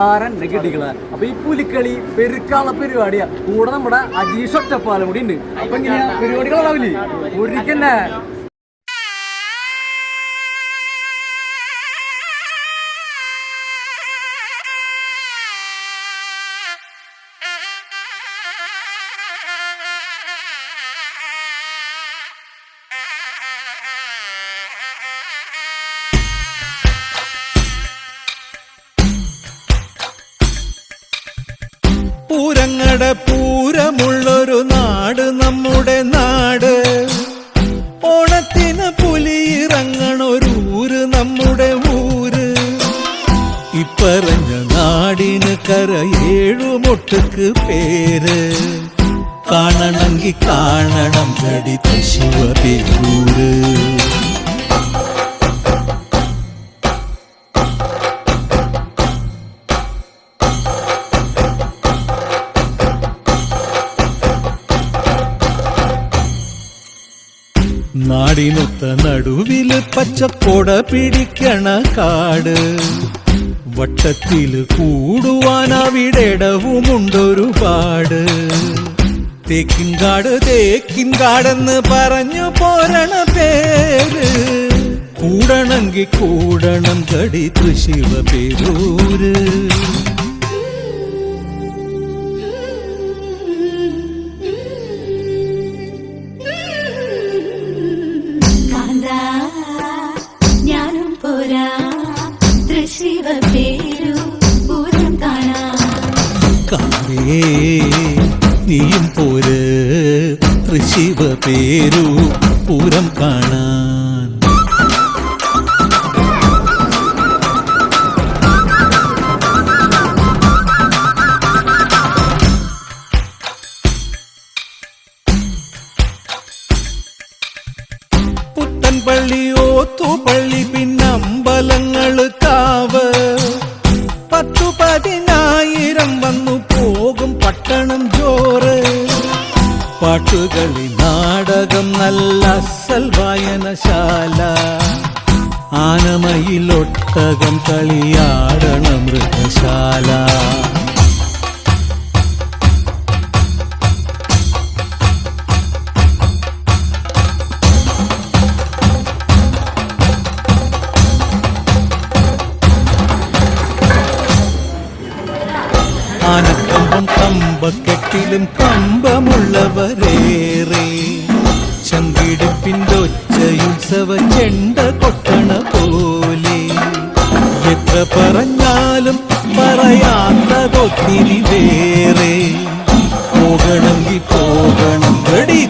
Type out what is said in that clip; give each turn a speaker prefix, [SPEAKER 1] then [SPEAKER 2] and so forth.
[SPEAKER 1] അപ്പൊ ഈ പുലിക്കളി പെരുക്കാള പരിപാടിയാ. കൂടെ നമ്മുടെ അജീഷ് ഒറ്റപ്പാലം കൂടി ഉണ്ട്. അപ്പൊ ഇങ്ങനെയാ പരിപാടികളാവില്ലേ ഒരിക്കന്നെ
[SPEAKER 2] പൂരങ്ങട പൂരമുള്ളൊരു നാട് നമ്മുടെ നാട്. ഓണത്തിന് പുലിയിറങ്ങണൊരു ഊര് നമ്മുടെ ഊര്. ഇപ്പറഞ്ഞ നാടിന് കര ഏഴുമൊട്ടുക്ക് പേര്. കാണണമെങ്കിൽ കാണണം കടി ശിവപേരൂര് നാടിനൊത്ത നടുവിൽ പച്ചക്കൊട പിടിക്കണ കാട്. വട്ടത്തിൽ കൂടുവാൻ അവിടെടവുമുണ്ടൊരുപാട് തേക്കിൻകാട് തേക്കിൻകാടെന്ന് പറഞ്ഞു പോരണ പേര്. കൂടണമെങ്കിൽ കൂടണം കടി തൃശിവ പേരൂര്.
[SPEAKER 3] പോരാ
[SPEAKER 2] നീയും പോര് തൃശിവ പേരു പൂരം കാണാൻ. പുത്തൻപള്ളി ഓത്തുപള്ളി പിന്നമ്പലങ്ങൾ കാവ് പത്തു പതിനായിരം വന്നു പോകും പട്ടണം ജോറ് പാട്ടുകളി നാടകം നല്ല അസൽ വായനശാല. ആനമയിലൊട്ടകം കളിയാടണ കമ്പക്കെട്ടിലും കമ്പമുള്ളവരേറെ. ചങ്കിടിപ്പിന്റൊച്ചയുത്സവ ചെണ്ട കൊട്ടണ പോലെ. എത്ര പറഞ്ഞാലും പറയാത്തതൊത്തിരി വേറെ. പോകണമെങ്കിൽ പോകണം വെടി